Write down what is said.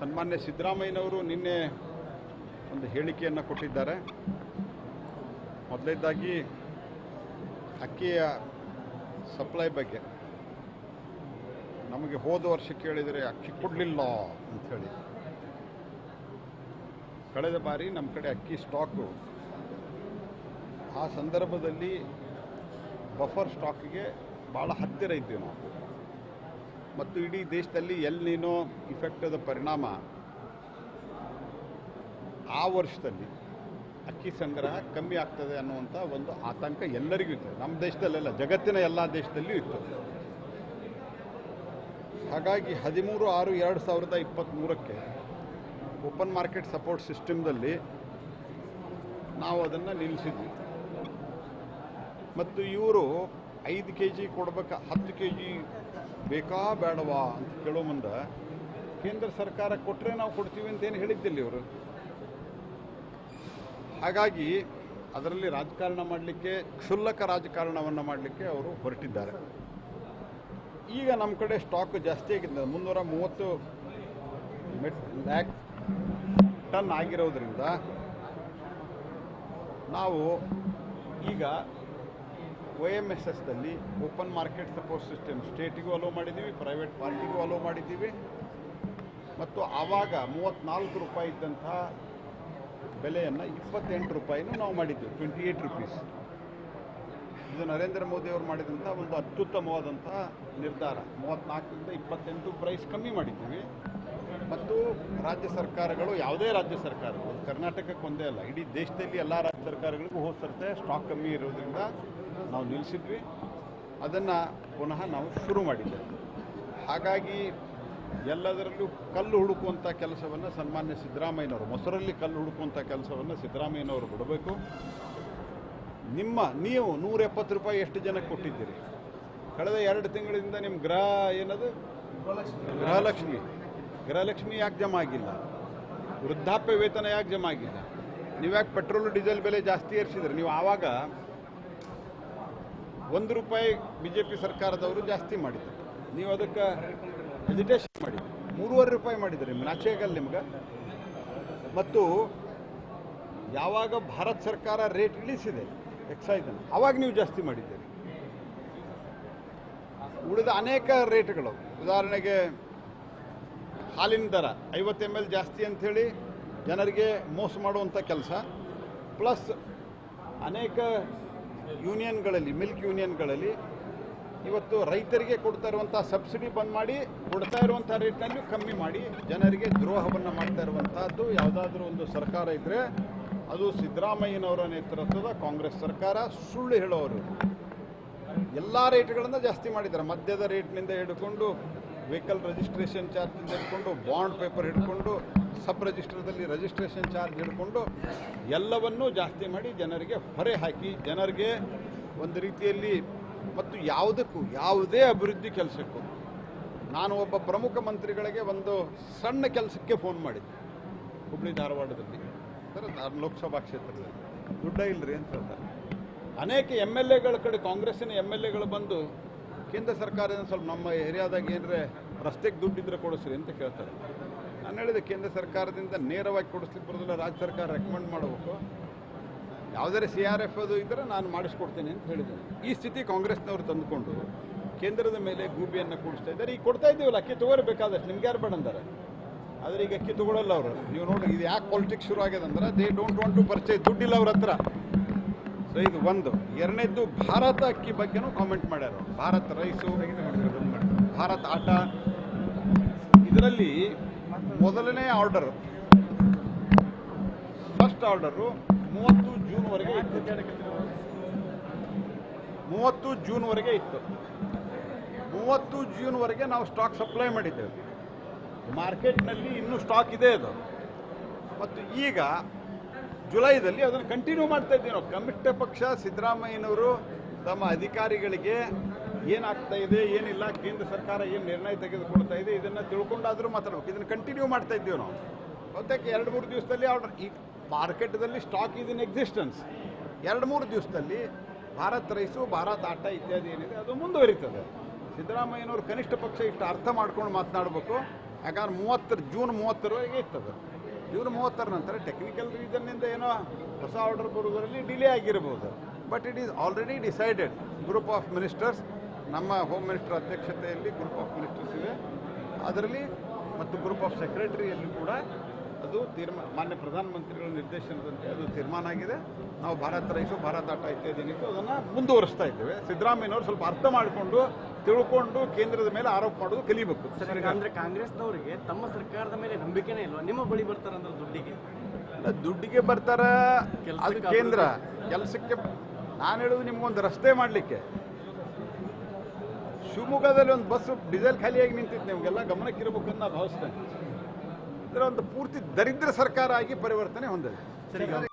ಸನ್ಮಾನ್ಯ ಸಿದ್ದರಾಮಯ್ಯನವರು ನಿನ್ನೆ ಒಂದು ಹೇಳಿಕೆಯನ್ನು ಕೊಟ್ಟಿದ್ದಾರೆ. ಮೊದಲೇದಾಗಿ ಅಕ್ಕಿಯ ಸಪ್ಲೈ ಬಗ್ಗೆ. ನಮಗೆ ಹೋದ ವರ್ಷ ಕೇಳಿದರೆ ಅಕ್ಕಿ ಕೊಡಲಿಲ್ಲ ಅಂಥೇಳಿ ಕಳೆದ ಬಾರಿ ನಮ್ಮ ಕಡೆ ಅಕ್ಕಿ ಸ್ಟಾಕು ಆ ಸಂದರ್ಭದಲ್ಲಿ ಬಫರ್ ಸ್ಟಾಕ್ಗೆ ಭಾಳ ಹತ್ತಿರ ಇದ್ದೀವಿ ನಾವು. ಮತ್ತು ಇಡೀ ದೇಶದಲ್ಲಿ ಎಲ್ಲಿ ನೀನೋ ಇಫೆಕ್ಟದ ಪರಿಣಾಮ ಆ ವರ್ಷದಲ್ಲಿ ಅಕ್ಕಿ ಸಂಗ್ರಹ ಕಮ್ಮಿ ಆಗ್ತದೆ ಅನ್ನುವಂಥ ಒಂದು ಆತಂಕ ಎಲ್ಲರಿಗೂ ಇತ್ತು ನಮ್ಮ ದೇಶದಲ್ಲೆಲ್ಲ, ಜಗತ್ತಿನ ಎಲ್ಲ ದೇಶದಲ್ಲಿಯೂ ಇತ್ತು. ಹಾಗಾಗಿ ಹದಿಮೂರು ಆರು ಎರಡು ಸಾವಿರದ ಇಪ್ಪತ್ತ್ಮೂರಕ್ಕೆ ಓಪನ್ ಮಾರ್ಕೆಟ್ ಸಪೋರ್ಟ್ ಸಿಸ್ಟಮ್ದಲ್ಲಿ ನಾವು ಅದನ್ನು ನಿಲ್ಲಿಸಿದ್ವಿ. ಮತ್ತು ಇವರು ಐದು ಕೆ ಜಿ ಕೊಡ್ಬೇಕು, ಹತ್ತು ಕೆ ಜಿ ಬೇಕಾ ಬೇಡವಾ ಅಂತ ಕೇಳೋ ಮುಂದೆ ಕೇಂದ್ರ ಸರ್ಕಾರ ಕೊಟ್ಟರೆ ನಾವು ಕೊಡ್ತೀವಿ ಅಂತ ಏನು ಹೇಳಿದ್ದಿಲ್ಲ ಇವರು. ಹಾಗಾಗಿ ಅದರಲ್ಲಿ ರಾಜಕಾರಣ ಮಾಡಲಿಕ್ಕೆ, ಕ್ಷುಲ್ಲಕ ರಾಜಕಾರಣವನ್ನು ಮಾಡಲಿಕ್ಕೆ ಅವರು ಹೊರಟಿದ್ದಾರೆ. ಈಗ ನಮ್ಮ ಕಡೆ ಸ್ಟಾಕ್ ಜಾಸ್ತಿ ಆಗಿದೆ. ಮುನ್ನೂರ ಮೂವತ್ತು ಮೆಟ್ ಲ್ಯಾಕ್ ಟನ್ ಆಗಿರೋದ್ರಿಂದ ನಾವು ಈಗ ಒ ಎಂ ಎಸ್ ಎಸ್ದಲ್ಲಿ ಓಪನ್ ಮಾರ್ಕೆಟ್ ಸಪೋರ್ಟ್ ಸಿಸ್ಟಮ್ ಸ್ಟೇಟಿಗೂ ಅಲೋ ಮಾಡಿದ್ದೀವಿ ಪ್ರೈವೇಟ್ ಪಾರ್ಟಿಗೂ ಅಲೋ ಮಾಡಿದ್ದೀವಿ. ಮತ್ತು ಆವಾಗ ಮೂವತ್ತ್ನಾಲ್ಕು ರೂಪಾಯಿ ಇದ್ದಂಥ ಬೆಲೆಯನ್ನು ಇಪ್ಪತ್ತೆಂಟು ರೂಪಾಯಿನೂ ನಾವು ಮಾಡಿದ್ದೀವಿ ಟ್ವೆಂಟಿ ಏಯ್ಟ್ ರುಪೀಸ್ ಇದು ನರೇಂದ್ರ ಮೋದಿ ಅವರು ಮಾಡಿದಂಥ ಒಂದು ಅತ್ಯುತ್ತಮವಾದಂಥ ನಿರ್ಧಾರ. ಮೂವತ್ತ್ನಾಲ್ಕರಿಂದ ಇಪ್ಪತ್ತೆಂಟು ಪ್ರೈಸ್ ಕಮ್ಮಿ ಮಾಡಿದ್ದೀವಿ. ಮತ್ತು ರಾಜ್ಯ ಸರ್ಕಾರಗಳು ಯಾವುದೇ ರಾಜ್ಯ ಸರ್ಕಾರಗಳು ಕರ್ನಾಟಕಕ್ಕೆ ಒಂದೇ ಅಲ್ಲ ಇಡೀ ದೇಶದಲ್ಲಿ ಎಲ್ಲ ರಾಜ್ಯ ಸರ್ಕಾರಗಳಿಗೂ ಹೋದ ಸರ್ತೆ ಸ್ಟಾಕ್ ಕಮ್ಮಿ ಇರೋದ್ರಿಂದ ನಾವು ನಿಲ್ಲಿಸಿದ್ವಿ ಅದನ್ನು ಪುನಃ ನಾವು ಶುರು ಮಾಡಿದ್ದೇವೆ. ಹಾಗಾಗಿ ಎಲ್ಲದರಲ್ಲೂ ಕಲ್ಲು ಹುಡುಕುವಂಥ ಕೆಲಸವನ್ನು ಸನ್ಮಾನ್ಯ ಸಿದ್ದರಾಮಯ್ಯನವರು ಮೊಸರಲ್ಲಿ ಕಲ್ಲು ಹುಡುಕುವಂಥ ಕೆಲಸವನ್ನು ಸಿದ್ದರಾಮಯ್ಯನವರು ಬಿಡಬೇಕು. ನಿಮ್ಮ ನೀವು ನೂರ ಎಪ್ಪತ್ತು ರೂಪಾಯಿ ಎಷ್ಟು ಜನಕ್ಕೆ ಕೊಟ್ಟಿದ್ದೀರಿ? ಕಳೆದ ಎರಡು ತಿಂಗಳಿಂದ ನಿಮ್ಮ ಗೃಹ ಏನದು? ಗೃಹಲಕ್ಷ್ಮಿ. ಗೃಹಲಕ್ಷ್ಮಿ ಯಾಕೆ ಜಮಾ ಆಗಿಲ್ಲ? ವೃದ್ಧಾಪ್ಯ ವೇತನ ಯಾಕೆ ಜಮಾ ಆಗಿಲ್ಲ? ನೀವು ಯಾಕೆ ಪೆಟ್ರೋಲ್, ಡೀಸೆಲ್ ಬೆಲೆ ಜಾಸ್ತಿ ಏರಿಸಿದ್ರಿ? ನೀವು ಆವಾಗ ಒಂದು ರೂಪಾಯಿ ಬಿ ಜೆ ಪಿ ಸರ್ಕಾರದವರು ಜಾಸ್ತಿ ಮಾಡಿದ್ರು. ನೀವು ಅದಕ್ಕೆ ಎಜಿಟೇಷನ್ ಮಾಡಿದ್ರಿ. ಮೂರುವರೆ ರೂಪಾಯಿ ಮಾಡಿದ್ರಿ ನಾಚೆ ಆಗಲ್ಲ ನಿಮ್ಗೆ. ಮತ್ತು ಯಾವಾಗ ಭಾರತ ಸರ್ಕಾರ ರೇಟ್ ಇಳಿಸಿದೆ ಎಕ್ಸೈಸನ್ನು ಅವಾಗ ನೀವು ಜಾಸ್ತಿ ಮಾಡಿದ್ದೀರಿ. ಉಳಿದ ಅನೇಕ ರೇಟ್ಗಳು ಉದಾಹರಣೆಗೆ ಹಾಲಿನ ದರ, ಐವತ್ತು ಎಂ ಎಲ್ ಜಾಸ್ತಿ ಅಂಥೇಳಿ ಜನರಿಗೆ ಮೋಸ ಮಾಡುವಂಥ ಕೆಲಸ. ಪ್ಲಸ್ ಅನೇಕ ಯೂನಿಯನ್ಗಳಲ್ಲಿ, ಮಿಲ್ಕ್ ಯೂನಿಯನ್ಗಳಲ್ಲಿ ಇವತ್ತು ರೈತರಿಗೆ ಕೊಡ್ತಾ ಇರುವಂಥ ಸಬ್ಸಿಡಿ ಬಂದ್ ಮಾಡಿ, ಕೊಡ್ತಾ ಇರುವಂಥ ರೇಟ್ನಲ್ಲಿ ಕಮ್ಮಿ ಮಾಡಿ ಜನರಿಗೆ ದ್ರೋಹವನ್ನು ಮಾಡ್ತಾ ಇರುವಂಥದ್ದು. ಯಾವುದಾದ್ರೂ ಒಂದು ಸರ್ಕಾರ ಇದ್ದರೆ ಅದು ಸಿದ್ದರಾಮಯ್ಯನವರ ನೇತೃತ್ವದ ಕಾಂಗ್ರೆಸ್ ಸರ್ಕಾರ. ಸುಳ್ಳು ಹೇಳೋರು. ಎಲ್ಲ ರೇಟ್ಗಳನ್ನು ಜಾಸ್ತಿ ಮಾಡಿದ್ದಾರೆ. ಮದ್ಯದ ರೇಟ್ನಿಂದ ಹಿಡ್ಕೊಂಡು ವೆಹಿಕಲ್ ರಿಜಿಸ್ಟ್ರೇಷನ್ ಚಾರ್ಜಿಂದ ಹಿಡ್ಕೊಂಡು, ಬಾಂಡ್ ಪೇಪರ್ ಹಿಡ್ಕೊಂಡು, ಸಬ್ ರಿಜಿಸ್ಟರ್ದಲ್ಲಿ ರಿಜಿಸ್ಟ್ರೇಷನ್ ಚಾರ್ಜ್ ಹಿಡ್ಕೊಂಡು ಎಲ್ಲವನ್ನೂ ಜಾಸ್ತಿ ಮಾಡಿ ಜನರಿಗೆ ಹೊರೆ ಹಾಕಿ, ಜನರಿಗೆ ಒಂದು ರೀತಿಯಲ್ಲಿ ಮತ್ತು ಯಾವುದಕ್ಕೂ ಯಾವುದೇ ಅಭಿವೃದ್ಧಿ ಕೆಲಸಕ್ಕೂ. ನಾನು ಒಬ್ಬ ಪ್ರಮುಖ ಮಂತ್ರಿಗಳಿಗೆ ಒಂದು ಸಣ್ಣ ಕೆಲಸಕ್ಕೆ ಫೋನ್ ಮಾಡಿದ್ದೆ, ಹುಬ್ಳಿ ಧಾರವಾಡದಲ್ಲಿ, ಸರ್ ಲೋಕಸಭಾ ಕ್ಷೇತ್ರದಲ್ಲಿ. ದುಡ್ಡ ಇಲ್ಲರಿ ಅಂತ ಹೇಳ್ತಾರೆ. ಅನೇಕ ಎಂ ಎಲ್ ಎಗಳ ಕಡೆ, ಕಾಂಗ್ರೆಸ್ಸಿನ ಎಂ ಎಲ್ ಎಗಳು ಬಂದು ಕೇಂದ್ರ ಸರ್ಕಾರದಿಂದ ಸ್ವಲ್ಪ ನಮ್ಮ ಏರಿಯಾದಾಗ ಏನರೆ ರಸ್ತೆಗೆ ದುಡ್ಡಿದ್ರೆ ಕೊಡಿಸ್ರಿ ಅಂತ ಕೇಳ್ತಾರೆ. ನಾನು ಹೇಳಿದೆ ಕೇಂದ್ರ ಸರ್ಕಾರದಿಂದ ನೇರವಾಗಿ ಕೊಡಿಸ್ಲಿಕ್ಕೆ ಬರೋದಿಲ್ಲ, ರಾಜ್ಯ ಸರ್ಕಾರ ರೆಕಮೆಂಡ್ ಮಾಡಬೇಕು. ಯಾವುದೇ ಸಿ ಆರ್ ಎಫ್ ಅದು ಇದ್ದರೆ ನಾನು ಮಾಡಿಸ್ಕೊಡ್ತೇನೆ ಅಂತ ಹೇಳಿದೆ. ಈ ಸ್ಥಿತಿ ಕಾಂಗ್ರೆಸ್ನವರು ತಂದುಕೊಂಡು ಕೇಂದ್ರದ ಮೇಲೆ ಗೂಬಿಯನ್ನು ಕೂಡಿಸ್ತಾ ಇದ್ದಾರೆ. ಈಗ ಕೊಡ್ತಾ ಇದ್ದೀವಲ್ಲ, ಅಕ್ಕಿ ತೊಗೋಬೇಕಾದಷ್ಟು ನಿಮ್ಗೆ ಯಾರು ಬೇಡ ಅಂತಾರೆ ಆದರೆ ಈಗ ಅಕ್ಕಿ ತೊಗೊಳಲ್ಲ ಅವರು. ನೀವು ನೋಡಿ, ಇದು ಯಾಕೆ ಪಾಲಿಟಿಕ್ಸ್ ಶುರು ಆಗ್ಯದಂದ್ರೆ they don't want to purchase ದುಡ್ಡಿಲ್ಲ ಅವ್ರ ಹತ್ರ. ಸೊ ಇದು ಒಂದು. ಎರಡನೇದ್ದು ಭಾರತ ಅಕ್ಕಿ ಬಗ್ಗೆನೂ ಕಾಮೆಂಟ್ ಮಾಡ್ಯಾರ. ಭಾರತ್ ರೈಸು ಭಾರತ್ ಆಟ. ಇದರಲ್ಲಿ ಮೊದಲನೇ ಆರ್ಡರ್ ಫಸ್ಟ್ ಆರ್ಡರು ಮೂವತ್ತು ಜೂನ್ವರೆಗೆ ಮೂವತ್ತು ಜೂನ್ವರೆಗೆ ಇತ್ತು. ಮೂವತ್ತು ಜೂನ್ವರೆಗೆ ನಾವು ಸ್ಟಾಕ್ ಸಪ್ಲೈ ಮಾಡಿದ್ದೇವೆ. ಮಾರ್ಕೆಟ್ನಲ್ಲಿ ಇನ್ನೂ ಸ್ಟಾಕ್ ಇದೆ ಅದು. ಮತ್ತು ಈಗ ಜುಲೈದಲ್ಲಿ ಅದನ್ನು ಕಂಟಿನ್ಯೂ ಮಾಡ್ತಾ ಇದ್ದೀವಿ ನಾವು ಕಮ್ಯುನಿಸ್ಟ್ ಪಕ್ಷ, ಸಿದ್ದರಾಮಯ್ಯನವರು ತಮ್ಮ ಅಧಿಕಾರಿಗಳಿಗೆ ಏನಾಗ್ತಾ ಇದೆ, ಏನಿಲ್ಲ, ಕೇಂದ್ರ ಸರ್ಕಾರ ಏನು ನಿರ್ಣಯ ತೆಗೆದುಕೊಳ್ತಾ ಇದೆ, ಇದನ್ನು ತಿಳ್ಕೊಂಡಾದರೂ ಮಾತಾಡಬೇಕು. ಇದನ್ನು ಕಂಟಿನ್ಯೂ ಮಾಡ್ತಾ ಇದ್ದೀವಿ ನಾವು ಬಹುತೇಕ ಎರಡು ಮೂರು ದಿವಸದಲ್ಲಿ ಆರ್ಡರ್ ಈ ಮಾರ್ಕೆಟ್ದಲ್ಲಿ ಸ್ಟಾಕ್ ಇಸ್ ಇನ್ ಎಕ್ಸಿಸ್ಟೆನ್ಸ್ ಎರಡು ಮೂರು ದಿವಸದಲ್ಲಿ ಭಾರತ್ ರೈಸು, ಭಾರತ್ ಆಟ ಇತ್ಯಾದಿ ಏನಿದೆ, ಅದು ಮುಂದುವರಿತದೆ. ಸಿದ್ದರಾಮಯ್ಯನವರು ಕನಿಷ್ಠ ಪಕ್ಷ ಇಷ್ಟು ಅರ್ಥ ಮಾಡ್ಕೊಂಡು ಮಾತನಾಡಬೇಕು. ಯಾಕಂದ್ರೆ ಮೂವತ್ತರ, ಜೂನ್ ಮೂವತ್ತರವರೆಗೆ ಇತ್ತದು ಜೂನ್ ಮೂವತ್ತರ ನಂತರ ಟೆಕ್ನಿಕಲ್ ರೀಸನ್ನಿಂದ ಏನೋ ಹೊಸ ಆರ್ಡರ್ ಬರುವುದರಲ್ಲಿ ಡಿಲೇ ಆಗಿರಬಹುದು but it is already decided group of ministers ನಮ್ಮ ಹೋಮ್ ಮಿನಿಸ್ಟರ್ ಅಧ್ಯಕ್ಷತೆಯಲ್ಲಿ ಗ್ರೂಪ್ ಆಫ್ ಮಿನಿಸ್ಟರ್ಸ್ ಇದೆ. ಅದರಲ್ಲಿ ಮತ್ತು ಗ್ರೂಪ್ ಆಫ್ ಸೆಕ್ರೆಟರಿಯಲ್ಲಿ ಕೂಡ ಅದು ತೀರ್ಮಾನ ಮಾನ್ಯ ಪ್ರಧಾನಮಂತ್ರಿಗಳ ನಿರ್ದೇಶನದಂತೆ ಅದು ತೀರ್ಮಾನ ಆಗಿದೆ. ನಾವು ಭಾರತ ರೈಸು, ಭಾರತ ಆಟ ಇತ್ಯಾದಿ ಅದನ್ನು ಮುಂದುವರಿಸ್ತಾ ಇದ್ದೇವೆ. ಸಿದ್ದರಾಮಯ್ಯನವರು ಸ್ವಲ್ಪ ಅರ್ಥ ಮಾಡಿಕೊಂಡು ತಿಳ್ಕೊಂಡು ಕೇಂದ್ರದ ಮೇಲೆ ಆರೋಪ ಮಾಡೋದು ಕಲಿಬೇಕು. ಅಂದ್ರೆ ಕಾಂಗ್ರೆಸ್ನವರಿಗೆ ತಮ್ಮ ಸರ್ಕಾರದ ಮೇಲೆ ನಂಬಿಕೆನೇ ಇಲ್ವಾ? ನಿಮ್ಮ ಬಳಿ ಬರ್ತಾರಂದ್ರೆ ದುಡ್ಡಿಗೆ? ದುಡ್ಡಿಗೆ ಬರ್ತಾರ ಅದು ಕೇಂದ್ರ. ಕೆಲಸಕ್ಕೆ ನಾನು ಹೇಳೋದು ನಿಮ್ಗೊಂದು ರಸ್ತೆ ಮಾಡ್ಲಿಕ್ಕೆ. ಶಿವಮೊಗ್ಗದಲ್ಲಿ ಒಂದು ಬಸ್ ಡೀಸೆಲ್ ಖಾಲಿಯಾಗಿ ನಿಂತಿತ್ತು ನಿಮಗೆಲ್ಲ ಗಮನಕ್ಕಿರಬೇಕು ಅಂತ ಭಾವಿಸ್ತೇನೆ. ಇದರ ಒಂದು ಪೂರ್ತಿ ದರಿದ್ರ ಸರ್ಕಾರ ಆಗಿ ಪರಿವರ್ತನೆ ಹೊಂದಿದೆ.